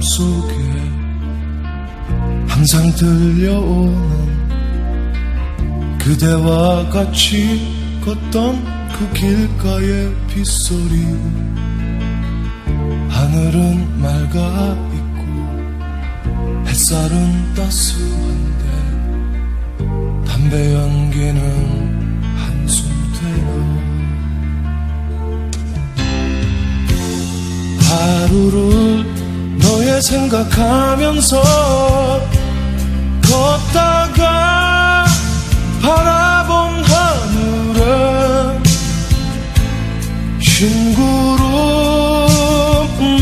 내 마음속에 항상 들려오는 그대와 같이 걷던 그 길가의 빗소리. 하늘은 맑아 있고 햇살은 따스한데 담배 연기는 한숨 되어 하루를 생각하면서 걷다가 바라본 하늘은 흰구름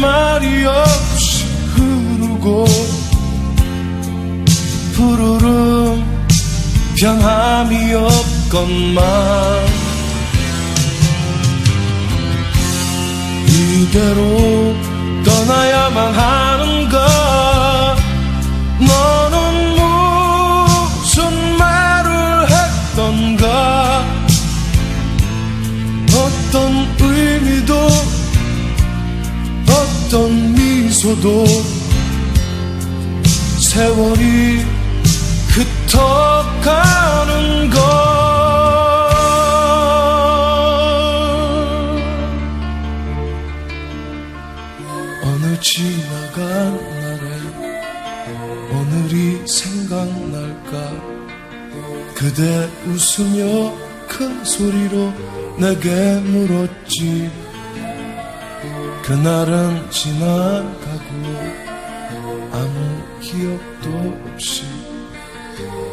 말이 없이 흐르고 푸르름 변함이 없건만 이대로 미소도 세월이 흩어가는 것 어느 지나간 날에 오늘이 생각날까? 그대 웃으며 큰 소리로 내게 물었지 그날은 지나가고 아무 기억도 없이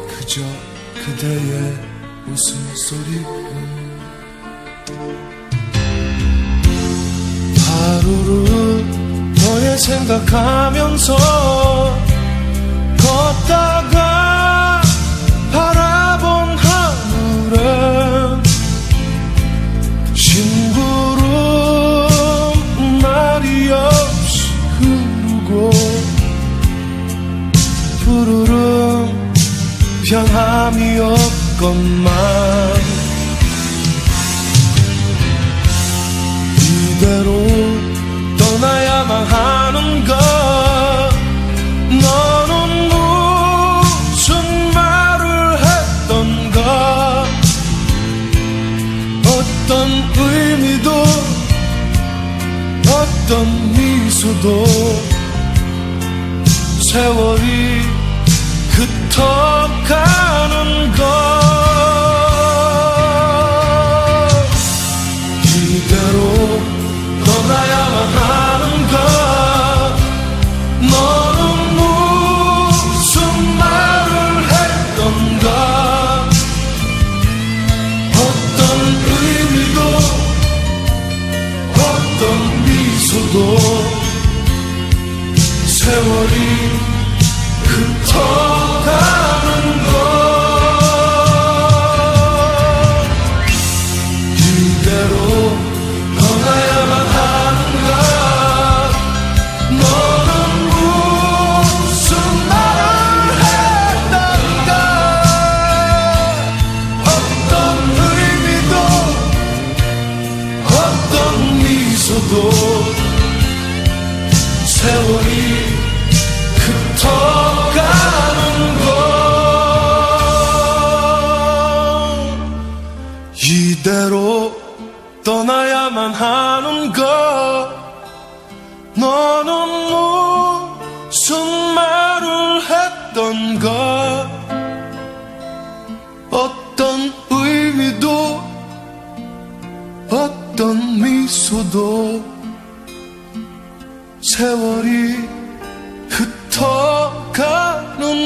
그저 그대의 웃음소리뿐. 하루를 너의 생각하면서 걷다가 바라본 하늘은 심구 변함이 없건만 이대로 떠나야만 하는가 너는 무슨 말을 했던가 어떤 의미도 어떤 미소도 세월이 미소도 세월이 흩어가는 것 이대로 떠나야만 하는가? 너는 무슨 말을 했던가? 어떤 의미도 어떤 미소도 세월이 흩어가는 것 이대로 떠나야만 하는가